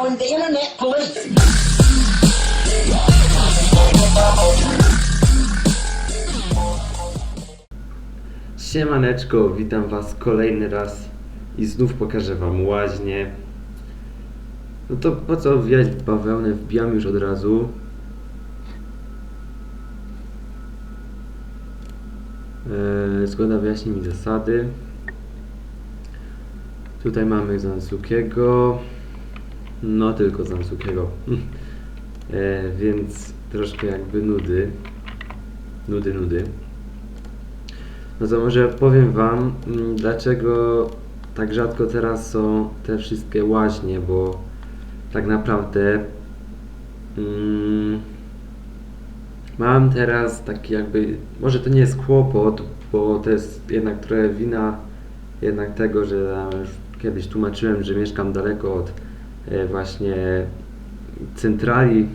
calling the internet police. Siemaneczko, witam was kolejny raz i znów pokażę wam łaźnię. No to po co wbijać bawełnę, wbijam już od razu. Eee, zgoda wyjaśni mi zasady. Tutaj mamy Zansukiego. No tylko Zansukiego. eee, więc troszkę jakby nudy. Nudy, nudy. No to może powiem Wam, mm, dlaczego tak rzadko teraz są te wszystkie łaźnie, bo tak naprawdę mm, mam teraz taki jakby, może to nie jest kłopot, bo to jest jednak trochę wina jednak tego, że tam już kiedyś tłumaczyłem, że mieszkam daleko od e, właśnie centrali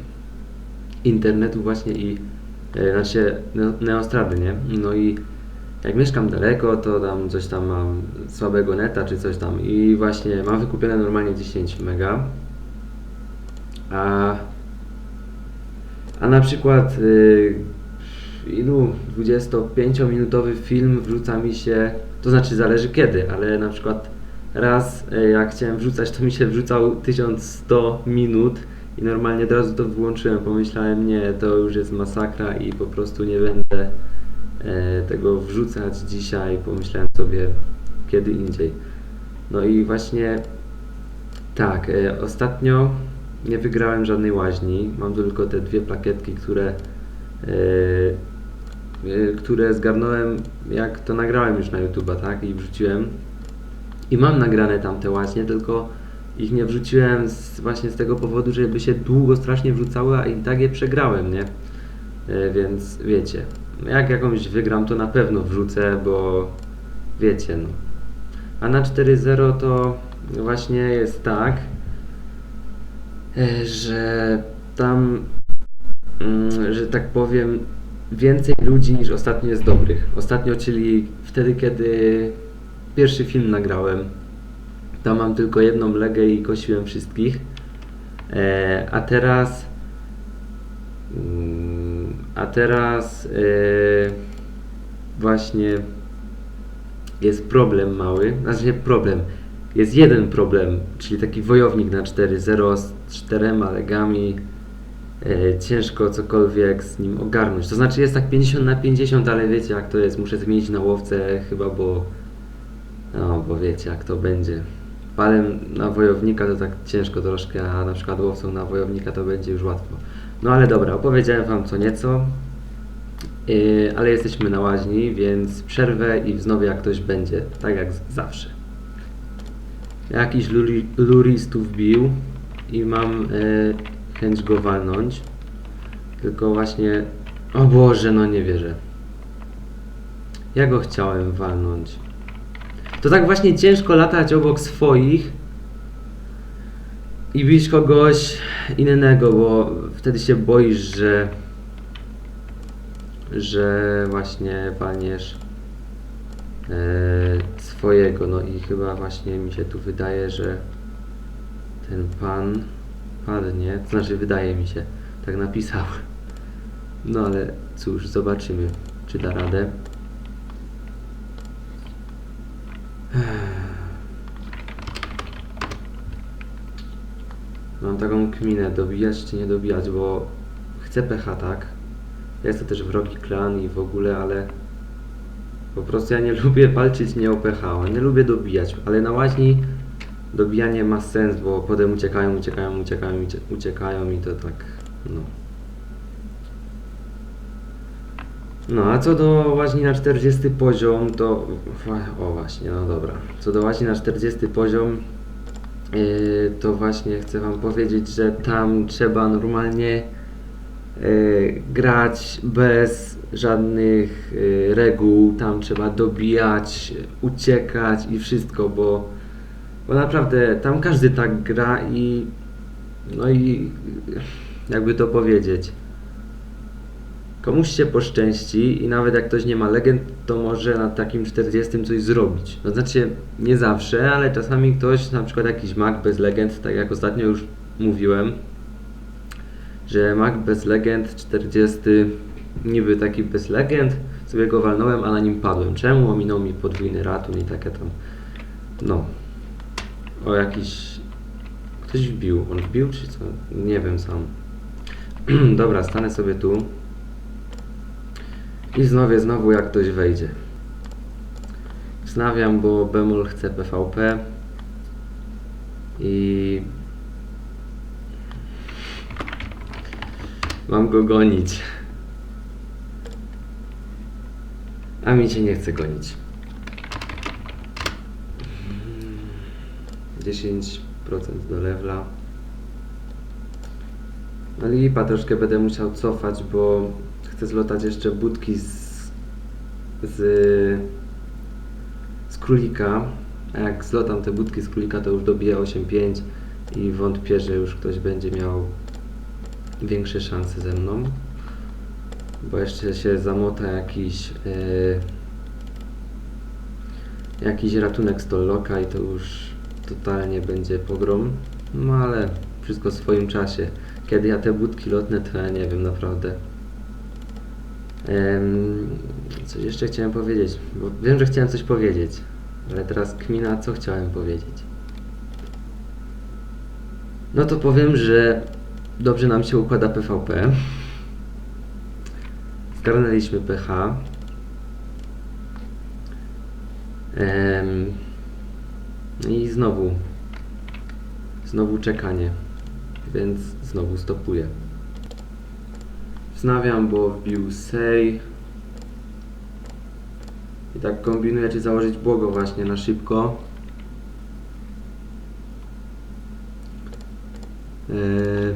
internetu właśnie i e, znaczy ne- neostrady, nie? No i jak mieszkam daleko, to tam coś tam mam słabego neta czy coś tam i właśnie mam wykupione normalnie 10 mega. A, a na przykład y, ilu 25-minutowy film wrzuca mi się, to znaczy zależy kiedy, ale na przykład raz y, jak chciałem wrzucać, to mi się wrzucał 1100 minut i normalnie od razu to wyłączyłem, pomyślałem nie, to już jest masakra i po prostu nie będę e, tego wrzucać dzisiaj, pomyślałem sobie kiedy indziej. No i właśnie tak, e, ostatnio nie wygrałem żadnej łaźni, mam tylko te dwie plakietki, które e, e, które zgarnąłem jak to nagrałem już na YouTube'a, tak, i wrzuciłem. I mam nagrane tam te łaźnie, tylko ich nie wrzuciłem z, właśnie z tego powodu, żeby się długo strasznie wrzucały, a i tak je przegrałem, nie? E, Więc wiecie, jak jakąś wygram, to na pewno wrzucę, bo wiecie, no. A na 4-0 to właśnie jest tak, e, że tam, mm, że tak powiem, więcej ludzi niż ostatnio jest dobrych. Ostatnio, czyli wtedy, kiedy pierwszy film nagrałem, tam mam tylko jedną legę i kosiłem wszystkich. E, a teraz. mm, A teraz. E, właśnie. Jest problem mały. Znaczy nie problem. Jest jeden problem, czyli taki wojownik na 4-0 z czterema legami. E, ciężko cokolwiek z nim ogarnąć. To znaczy jest tak 50 na 50, ale wiecie jak to jest. Muszę zmienić na łowcę chyba, bo no, bo wiecie jak to będzie. Palem na wojownika to tak ciężko troszkę, a na przykład łowcą na wojownika to będzie już łatwo. No ale dobra, opowiedziałem Wam co nieco, yy, ale jesteśmy na łaźni, więc przerwę i wznowię jak ktoś będzie, tak jak zawsze. Jakiś luri, luristów bił i mam yy, chęć go walnąć, tylko właśnie, o Boże, no nie wierzę. Ja go chciałem walnąć. To tak właśnie ciężko latać obok swoich i bić kogoś innego, bo wtedy się boisz, że że właśnie walniesz e, swojego. No i chyba właśnie mi się tu wydaje, że ten pan padnie. To znaczy wydaje mi się, tak napisał. No ale cóż, zobaczymy, czy da radę. Mam taką kminę, dobijać czy nie dobijać, bo chcę pecha, tak? Jest to też wrogi klan i w ogóle, ale po prostu ja nie lubię walczyć nie o pecha, nie lubię dobijać, ale na łaźni dobijanie ma sens, bo potem uciekają, uciekają, uciekają, ucie- uciekają i to tak, no. No, a co do łaźni na 40 poziom, to. O, właśnie, no dobra. Co do łaźni na 40 poziom, to właśnie chcę Wam powiedzieć, że tam trzeba normalnie yy, grać bez żadnych yy, reguł. Tam trzeba dobijać, uciekać i wszystko, bo, bo naprawdę tam każdy tak gra i. No i jakby to powiedzieć. Komuś się poszczęści i nawet jak ktoś nie ma legend, to może na takim 40 coś zrobić. To znaczy nie zawsze, ale czasami ktoś, na przykład jakiś mag bez legend, tak jak ostatnio już mówiłem, że Mac bez legend 40, niby taki bez legend, sobie go walnąłem, a na nim padłem. Czemu? Ominął mi podwójny ratun i takie tam, no, o jakiś, ktoś wbił, on wbił czy co? Nie wiem sam. Dobra, stanę sobie tu i znowu, znowu jak ktoś wejdzie. Wznawiam, bo Bemol chce PvP i mam go gonić. A mi się nie chce gonić. 10% do levela. No lipa, troszkę będę musiał cofać, bo chcę zlotać jeszcze budki z, z, z królika. A jak zlotam te budki z królika, to już dobiję 8.5 i wątpię, że już ktoś będzie miał większe szanse ze mną. Bo jeszcze się zamota jakiś yy, jakiś ratunek stolloka i to już totalnie będzie pogrom. No ale wszystko w swoim czasie. Kiedy ja te budki lotnę, to ja nie wiem naprawdę. Coś jeszcze chciałem powiedzieć, bo wiem, że chciałem coś powiedzieć, ale teraz kmina, co chciałem powiedzieć. No to powiem, że dobrze nam się układa PvP. Zgarnęliśmy PH. Em, I znowu, znowu czekanie, więc znowu stopuję. Wznawiam, bo wbił Sej. I tak kombinuję, czy założyć błogo właśnie na szybko. Eee,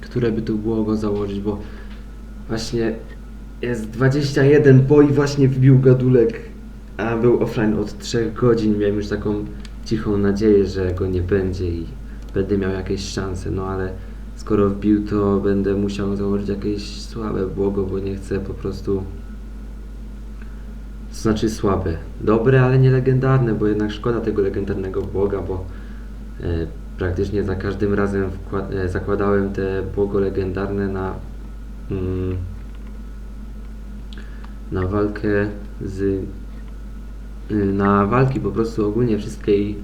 które by tu było go założyć, bo właśnie jest 21 po i właśnie wbił gadulek, a był offline od 3 godzin. Miałem już taką cichą nadzieję, że go nie będzie i będę miał jakieś szanse, no ale skoro wbił, to będę musiał założyć jakieś słabe błogo, bo nie chcę po prostu. To znaczy słabe. Dobre, ale nie legendarne, bo jednak szkoda tego legendarnego błoga, bo e, praktycznie za każdym razem e, zakładałem te błogo legendarne na mm, na walkę z y, na walki po prostu ogólnie wszystkie i,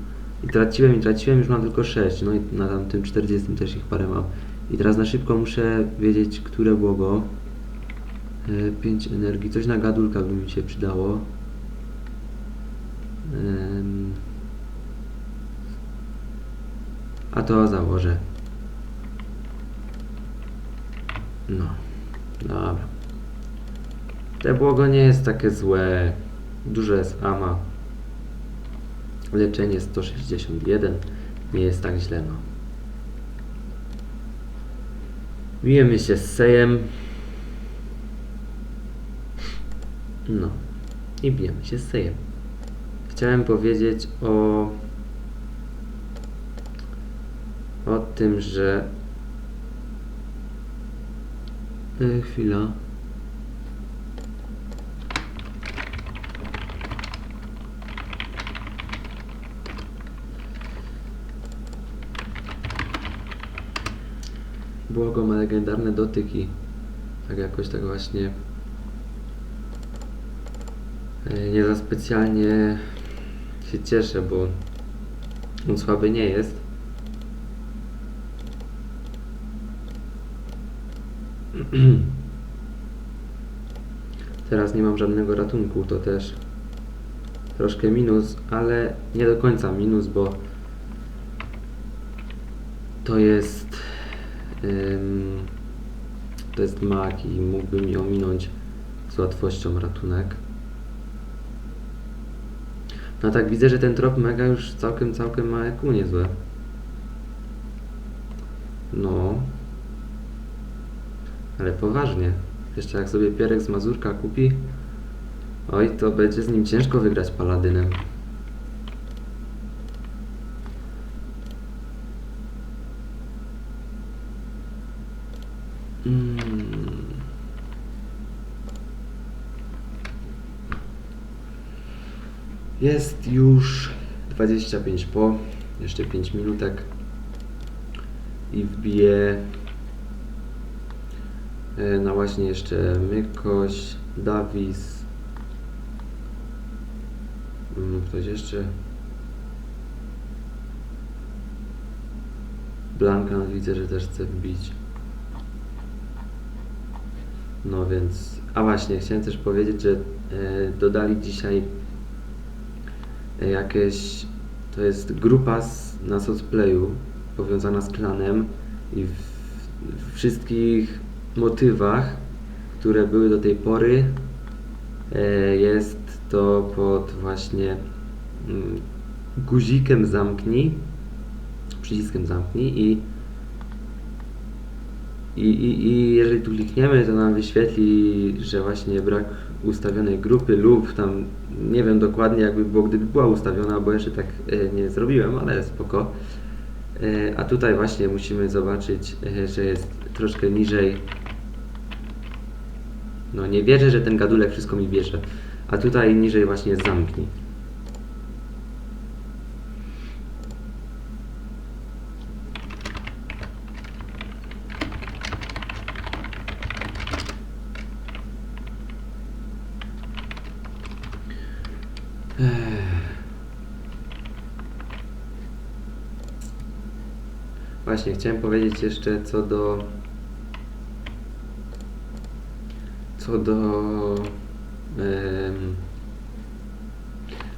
i traciłem i traciłem, już mam tylko 6, no i na tamtym 40 też ich parę mam. I teraz na szybko muszę wiedzieć, które błogo. 5 energii, coś na gadulka by mi się przydało. A to założę. No, dobra. Te błogo nie jest takie złe. Dużo jest ama. Leczenie 161. Nie jest tak źle, no. Bijemy się z Sejem. No. I bijemy się z Sejem. Chciałem powiedzieć o... O tym, że... E, chwila. Błogo ma legendarne dotyki. Tak jakoś tak właśnie. e, Nie za specjalnie się cieszę, bo on słaby nie jest. Teraz nie mam żadnego ratunku, to też troszkę minus, ale nie do końca minus, bo to jest to jest mak i mógłby mi ominąć z łatwością ratunek. No tak, widzę, że ten trop mega już całkiem, całkiem ma EQ niezłe. No. Ale poważnie. Jeszcze jak sobie Pierek z Mazurka kupi, oj, to będzie z nim ciężko wygrać paladynem. Jest już 25 po, jeszcze 5 minutek. I wbiję e, na właśnie jeszcze Mykoś, Dawis, Mm, ktoś jeszcze, Blanka widzę, że też chce wbić. No więc, a właśnie, chciałem też powiedzieć, że e, dodali dzisiaj jakieś, to jest grupa z, na Sosplayu powiązana z klanem i w, w wszystkich motywach, które były do tej pory, e, jest to pod właśnie mm, guzikiem zamknij, przyciskiem zamknij i i, i, I jeżeli tu klikniemy, to nam wyświetli, że właśnie brak ustawionej grupy lub tam nie wiem dokładnie jakby było, gdyby była ustawiona, bo jeszcze tak e, nie zrobiłem, ale spoko. E, a tutaj właśnie musimy zobaczyć, e, że jest troszkę niżej. No nie wierzę, że ten gadulek wszystko mi bierze. A tutaj niżej właśnie jest zamknij. Właśnie, chciałem powiedzieć jeszcze co do. Co do. em,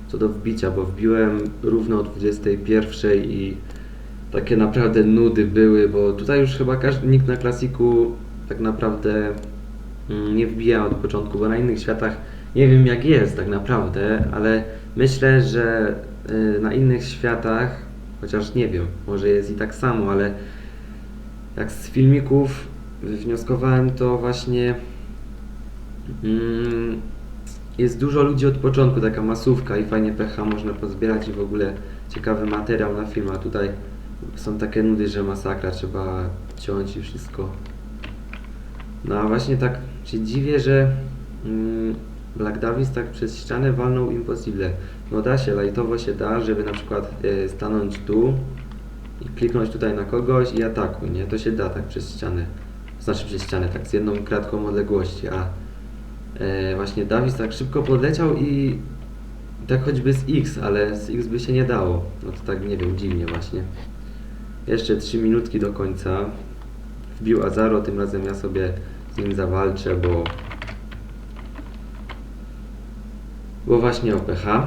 co do wbicia, bo wbiłem równo o 21 i takie naprawdę nudy były, bo tutaj już chyba każdy, nikt na klasiku tak naprawdę mm, nie wbija od początku, bo na innych światach nie wiem jak jest tak naprawdę, ale myślę, że y, na innych światach, chociaż nie wiem, może jest i tak samo, ale jak z filmików wnioskowałem, to właśnie mm, jest dużo ludzi od początku, taka masówka i fajnie PH można pozbierać i w ogóle ciekawy materiał na film, a tutaj są takie nudy, że masakra, trzeba ciąć i wszystko. No a właśnie tak się dziwię, że mm, Black Davis tak przez ścianę walnął Impossible. No da się, lajtowo się da, żeby na przykład e, stanąć tu kliknąć tutaj na kogoś i atakuj, nie? To się da tak przez ścianę. Znaczy przez ścianę, tak z jedną kratką odległości, a e, właśnie Davis tak szybko podleciał i tak choćby z X, ale z X by się nie dało. No to tak nie wiem, dziwnie właśnie. Jeszcze 3 minutki do końca. Wbił Azaro, tym razem ja sobie z nim zawalczę, bo Było właśnie o pH.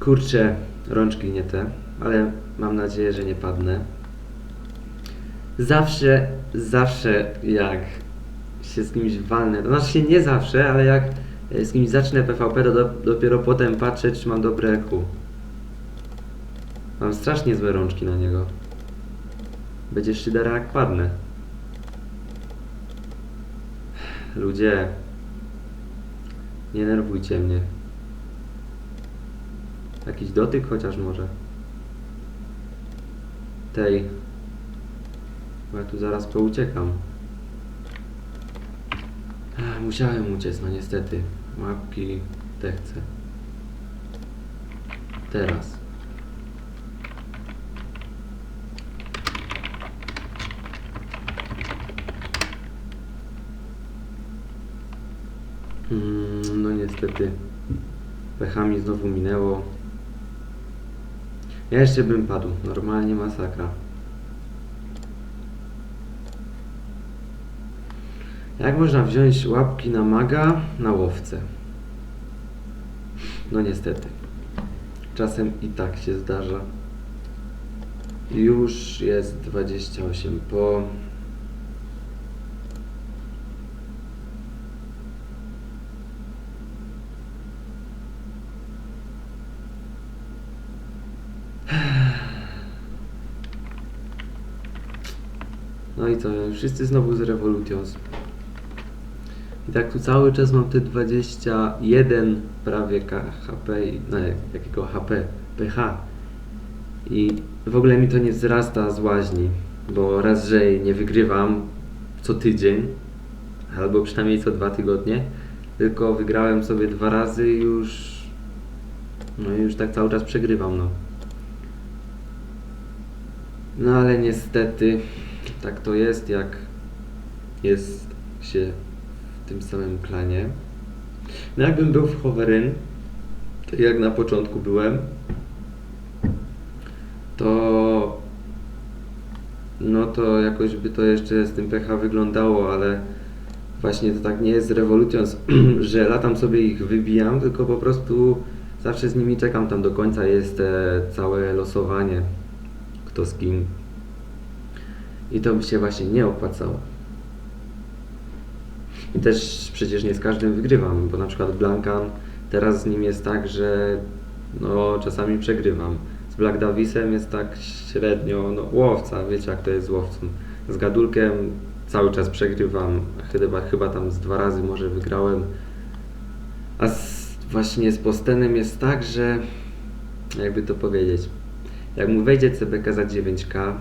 Kurczę, rączki nie te, ale mam nadzieję, że nie padnę. Zawsze, zawsze jak się z kimś walnę, to znaczy się nie zawsze, ale jak e, z kimś zacznę PvP, to do, dopiero potem patrzę, czy mam dobre EQ. Mam strasznie złe rączki na niego. Będzie szydera jak padnę. Ludzie, nie nerwujcie mnie. Jakiś dotyk chociaż może. Tej. Bo ja tu zaraz pouciekam. Ech, Musiałem uciec, no niestety. Łapki te chcę. Teraz. Mm, No niestety. Pechami znowu minęło. Jeszcze bym padł. Normalnie masakra. Jak można wziąć łapki na maga na łowce? No niestety. Czasem i tak się zdarza. Już jest 28 po. No i co, wszyscy znowu z Revolutions. I tak tu cały czas mam te 21 prawie HP, no jak- jakiego HP, PH. I w ogóle mi to nie wzrasta z łaźni, bo raz, że nie wygrywam, co tydzień, albo przynajmniej co dwa tygodnie, tylko wygrałem sobie dwa razy już, no już tak cały czas przegrywam, no. No ale niestety tak to jest, jak jest się w tym samym klanie. No jakbym był w Hoveryn, tak jak na początku byłem, to no to jakoś by to jeszcze z tym PH wyglądało, ale właśnie to tak nie jest z Revolutions, że latam sobie ich wybijam, tylko po prostu zawsze z nimi czekam tam do końca, jest e, całe losowanie, kto z kim. I to by się właśnie nie opłacało. I też przecież nie z każdym wygrywam, bo na przykład Blankan teraz z nim jest tak, że no czasami przegrywam. Z Black Davisem jest tak średnio, no łowca, wiecie jak to jest z łowcą. Z Gadulkiem cały czas przegrywam, chyba, chyba tam z dwa razy może wygrałem. A z, właśnie z Postenem jest tak, że jakby to powiedzieć, jak mu wejdzie CBK za 9K,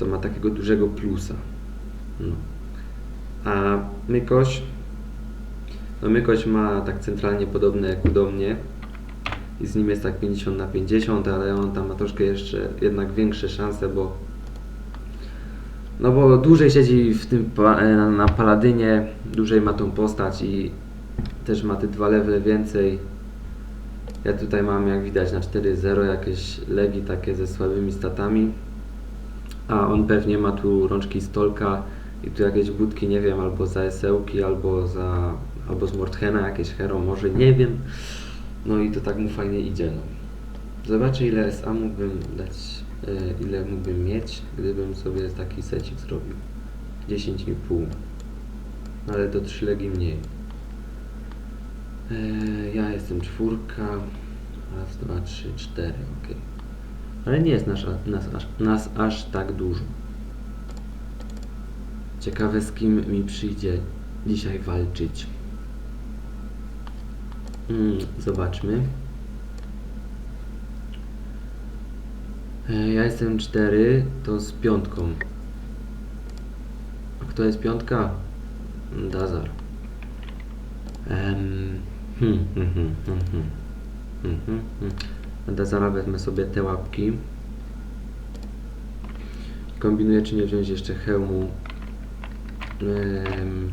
to ma takiego dużego plusa. No. A Mykoś, no Mykoś ma tak centralnie podobne jak do mnie i z nim jest tak 50 na 50, ale on tam ma troszkę jeszcze jednak większe szanse, bo no bo dłużej siedzi w tym pa- e, na, na Paladynie, dłużej ma tą postać i też ma te dwa levele więcej. Ja tutaj mam jak widać na 4-0 jakieś legi takie ze słabymi statami. A on pewnie ma tu rączki stolka i tu jakieś budki, nie wiem, albo za esełki, albo za, albo z Mordhena jakieś hero, może, nie wiem. No i to tak mu fajnie idzie, no. Zobaczę ile SA mógłbym dać, e, ile mógłbym mieć, gdybym sobie taki secik zrobił. 10,5. No Ale to 3 legi mniej. E, ja jestem czwórka. Raz, dwa, trzy, cztery, ok. Ale nie jest nas, nas, aż, nas aż tak dużo. Ciekawe z kim mi przyjdzie dzisiaj walczyć. Mm, zobaczmy. E, Ja jestem 4, to z piątką. A kto jest piątka? Dazar. Em, hmm, hmm, hmm, hmm, hmm. Hmm, hmm, Na Dazara wezmę sobie te łapki. Kombinuję, czy nie wziąć jeszcze hełmu. Em,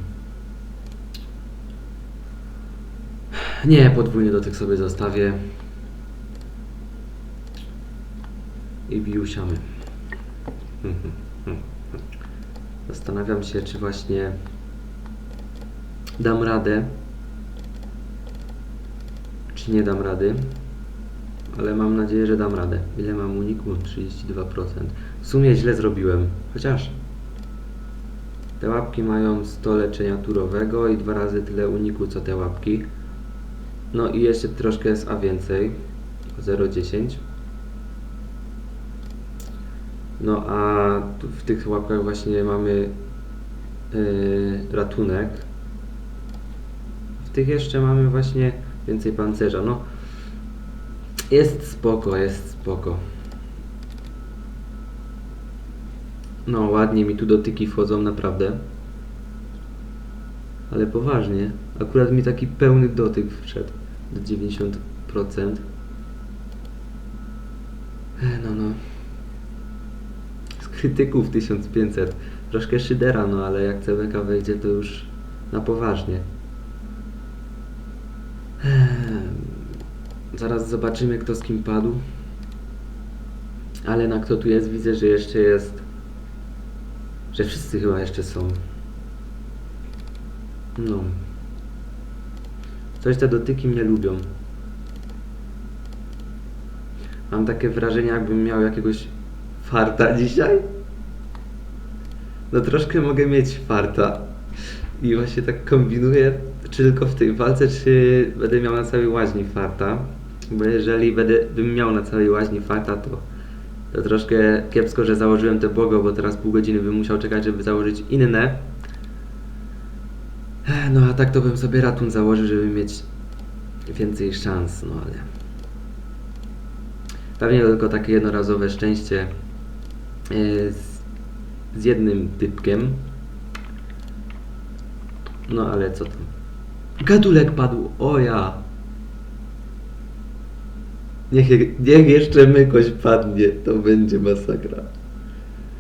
Nie, podwójny dotyk sobie zostawię. I biusiamy. Zastanawiam się, czy właśnie dam radę, czy nie dam rady. Ale mam nadzieję, że dam radę. Ile mam uniku? 32%. W sumie źle zrobiłem. Chociaż te łapki mają 100 leczenia turowego i dwa razy tyle uniku co te łapki. No i jeszcze troszkę jest A więcej. 0,10. No a w tych łapkach właśnie mamy yy, ratunek. W tych jeszcze mamy właśnie więcej pancerza. No jest spoko, jest spoko. No ładnie mi tu dotyki wchodzą naprawdę. Ale poważnie. Akurat mi taki pełny dotyk wszedł do 90%. E, No, no. Z krytyków 1500. Troszkę szydera, no ale jak CBK wejdzie, to już na poważnie. Zaraz zobaczymy, kto z kim padł. Ale na kto tu jest, widzę, że jeszcze jest. Że wszyscy chyba jeszcze są. No. Coś te dotyki mnie lubią. Mam takie wrażenie, jakbym miał jakiegoś farta dzisiaj. No troszkę mogę mieć farta. I właśnie tak kombinuję, czy tylko w tej walce, czy będę miał na całej łaźni farta. Bo jeżeli będę, bym miał na całej łaźni farta, to, to troszkę kiepsko, że założyłem te bogo, bo teraz pół godziny bym musiał czekać, żeby założyć inne. No a tak to bym sobie ratun założył, żeby mieć więcej szans, no ale... Pewnie tylko takie jednorazowe szczęście yy, z, z jednym typkiem, No ale co tam? Gadulek padł, o ja. Niech, niech jeszcze mykoś padnie, to będzie masakra.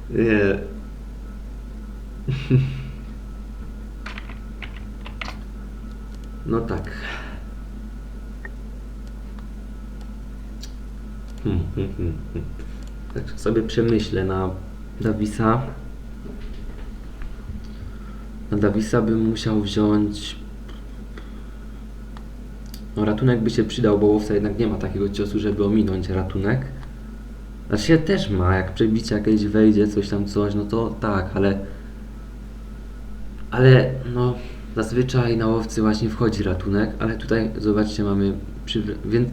Nie. No tak. Hmm, hmm, hmm, hmm. Tak sobie przemyślę na Davisa. Na Davisa bym musiał wziąć. No ratunek by się przydał, bo łowca jednak nie ma takiego ciosu, żeby ominąć ratunek. Znaczy się też ma, jak przebicie jakieś wejdzie, coś tam coś, no to tak, ale... Ale no zazwyczaj na łowcy właśnie wchodzi ratunek, ale tutaj zobaczcie mamy przy,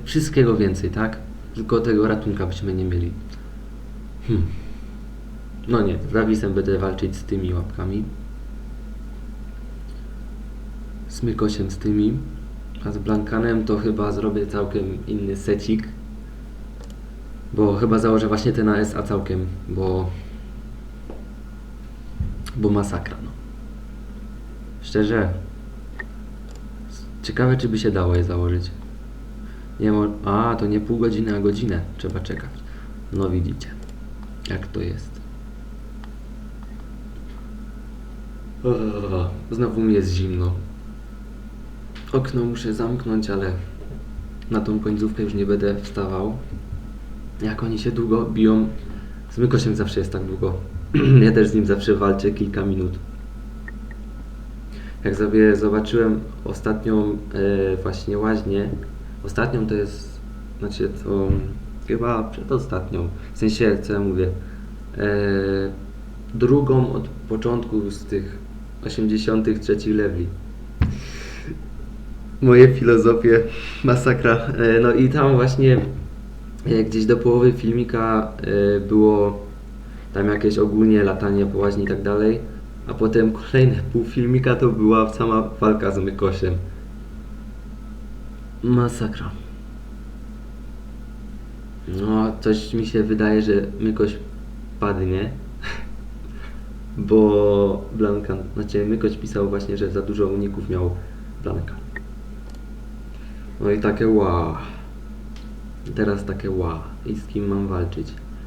wszystkiego więcej, tak? Tylko tego ratunka byśmy nie mieli. Hmm. No nie, z Davisem będę walczyć z tymi łapkami. Z Mykosiem z tymi. A z Blankanem to chyba zrobię całkiem inny secik. Bo chyba założę właśnie ten ASA całkiem, bo... Bo masakra, no. Szczerze. Ciekawe, czy by się dało je założyć. Nie mo... A, to nie pół godziny, a godzinę trzeba czekać. No widzicie, jak to jest. Znowu mi jest zimno. Okno muszę zamknąć, ale na tą końcówkę już nie będę wstawał. Jak oni się długo biją, z Mykosiem zawsze jest tak długo. ja też z nim zawsze walczę kilka minut. Jak sobie zobaczyłem ostatnią e, właśnie łaźnię, ostatnią to jest, znaczy to chyba przedostatnią, w sensie co ja mówię, e, drugą od początku z tych 83 leveli. Moje filozofie, masakra. E, no i tam właśnie e, gdzieś do połowy filmika e, było tam jakieś ogólnie latanie po łaźni i tak dalej, a potem kolejne pół filmika to była sama walka z Mykosiem. Masakra. No, coś mi się wydaje, że Mykoś padnie. Bo Blanka, znaczy Mykoś pisał właśnie, że za dużo uników miał Blanka. No i takie ła. Teraz takie ła. I z kim mam walczyć?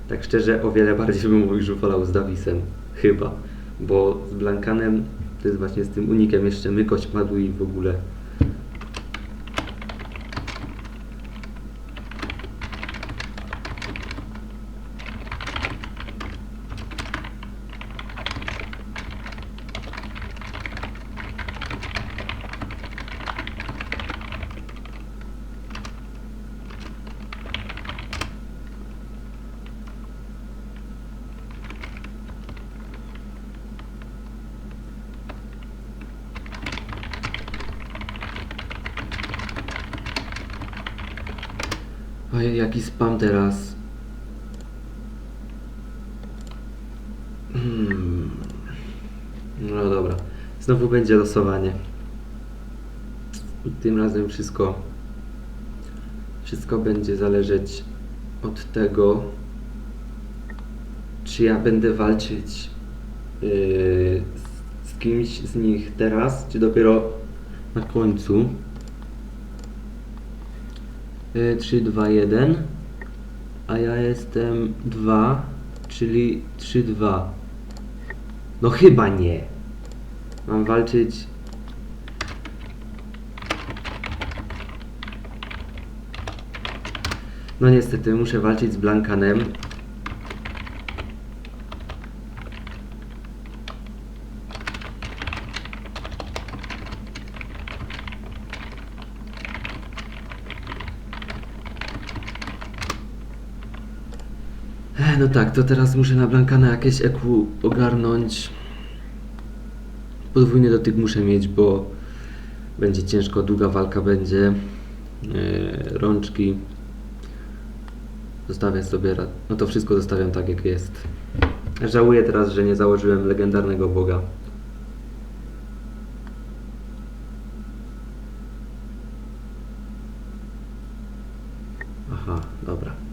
Tak szczerze, o wiele bardziej bym już wolał z Davisem. Chyba. Bo z Blankanem to jest właśnie z tym unikiem jeszcze Mykoś padł i w ogóle. Ojej, jaki spam teraz. Hmm. No dobra. Znowu będzie losowanie. I tym razem wszystko wszystko będzie zależeć od tego, czy ja będę walczyć yy, z kimś z nich teraz, czy dopiero na końcu. Y, 3, 2, 1. A ja jestem 2, czyli 3, 2. No chyba nie. Mam walczyć. No niestety, muszę walczyć z Blankanem. Ech, No tak, to teraz muszę na Blankana jakieś EQ ogarnąć. Podwójny dotyk muszę mieć, bo będzie ciężko, długa walka będzie. Eee, rączki. Zostawię sobie. No to wszystko zostawiam tak, jak jest. Żałuję teraz, że nie założyłem legendarnego Boga. Aha, dobra.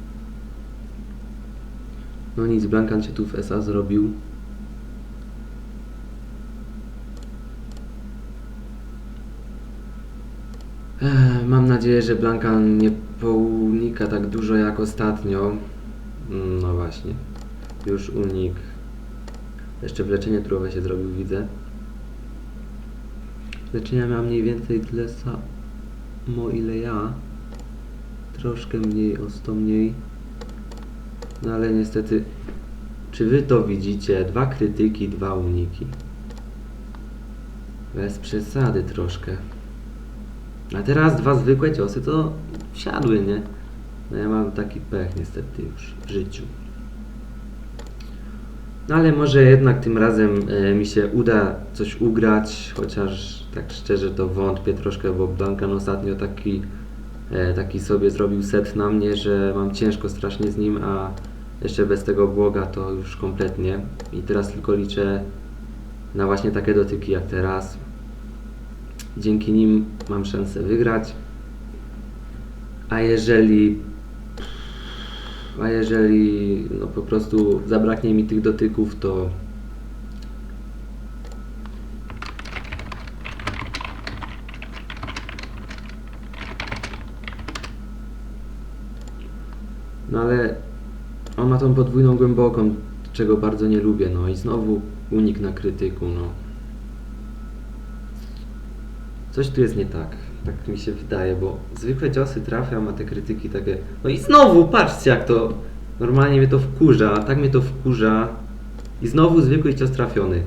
No nic, Blankan się tu w SA zrobił. Ech, Mam nadzieję, że Blanka nie pounika tak dużo jak ostatnio. Mm, No właśnie. Już unik. Jeszcze wleczenie turowe się zrobił, widzę. Leczenia miała mniej więcej tyle samo ile ja. Troszkę mniej, o 100 mniej. No ale niestety, czy wy to widzicie? Dwa krytyki, dwa uniki. Bez przesady troszkę. A teraz dwa zwykłe ciosy to wsiadły, nie? No ja mam taki pech niestety już w życiu. No ale może jednak tym razem e, mi się uda coś ugrać, chociaż tak szczerze to wątpię troszkę, bo Blankan ostatnio taki, e, taki sobie zrobił set na mnie, że mam ciężko strasznie z nim, a jeszcze bez tego błoga to już kompletnie. I teraz tylko liczę na właśnie takie dotyki jak teraz. Dzięki nim mam szansę wygrać. A jeżeli a jeżeli no po prostu zabraknie mi tych dotyków, to no ale on ma tą podwójną głęboką, czego bardzo nie lubię, no i znowu unik na krytyku, no. Coś tu jest nie tak. Tak mi się wydaje, bo zwykłe ciosy trafiam, a te krytyki takie. No i znowu, patrzcie jak to. Normalnie mnie to wkurza, tak mnie to wkurza. I znowu zwykły cios trafiony.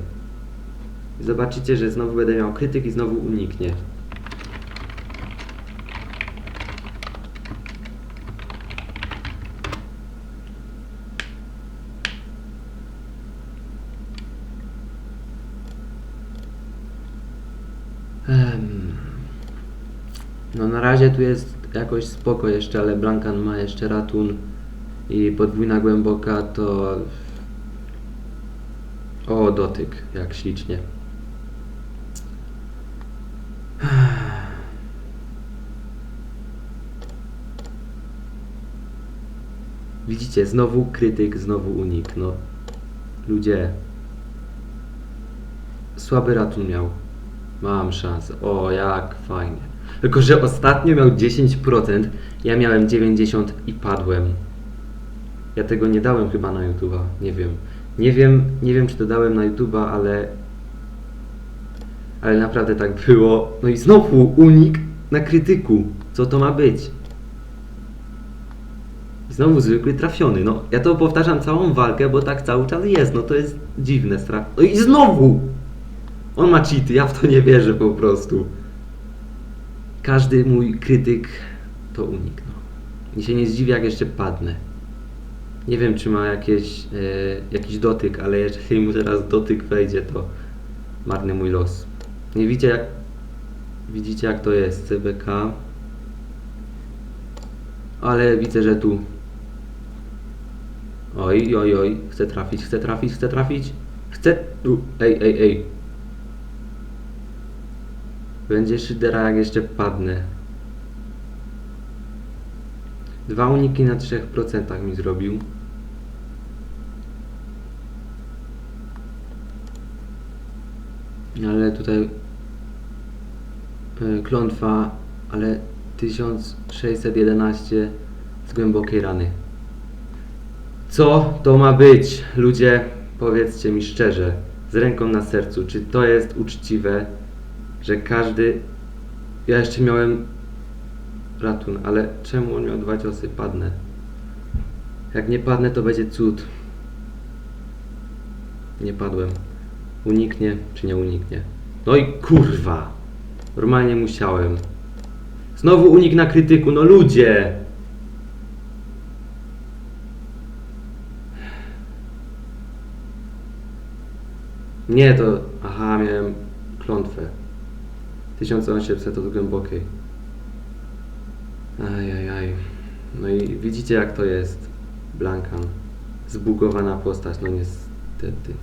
Zobaczycie, że znowu będę miał krytyk i znowu uniknie. No na razie tu jest jakoś spoko jeszcze, ale Blankan ma jeszcze ratun i podwójna głęboka to... O, dotyk, jak ślicznie. Widzicie, znowu krytyk, znowu unik, no. Ludzie. Słaby ratun miał. Mam szansę. O, jak fajnie. Tylko, że ostatnio miał 10%, ja miałem 90% i padłem. Ja tego nie dałem chyba na YouTube'a, nie wiem. Nie wiem, nie wiem czy to dałem na YouTube'a, ale... Ale naprawdę tak było. No i znowu unik na krytyku. Co to ma być? I Znowu zwykły trafiony. No, ja to powtarzam całą walkę, bo tak cały czas jest. No to jest dziwne strach. No i znowu! On ma cheaty, ja w to nie wierzę po prostu. Każdy mój krytyk to unik. No. I się nie zdziwię, jak jeszcze padnę. Nie wiem, czy ma jakieś, e, jakiś dotyk, ale jeżeli mu teraz dotyk wejdzie, to marny mój los. Nie widzicie jak, widzicie, jak to jest CBK. Ale widzę, że tu. Oj, oj, oj. Chcę trafić, chcę trafić, chcę trafić. Chcę. U, ej, ej, ej. Będzie szydera jak jeszcze padnę. Dwa uniki na 3% mi zrobił. Ale tutaj e, klątwa, ale 1611 z głębokiej rany. Co to ma być? Ludzie, powiedzcie mi szczerze, z ręką na sercu, czy to jest uczciwe, że każdy. Ja jeszcze miałem ratun, ale czemu on miał dwa ciosy? Padnę. Jak nie padnę, to będzie cud. Nie padłem. Uniknie, czy nie uniknie? No i kurwa! Normalnie musiałem. Znowu unik na krytyku, no ludzie! Nie, to... Aha, miałem klątwę. 1800 od głębokiej. Ajajaj. No i widzicie jak to jest. Blankan. Zbugowana postać, no niestety.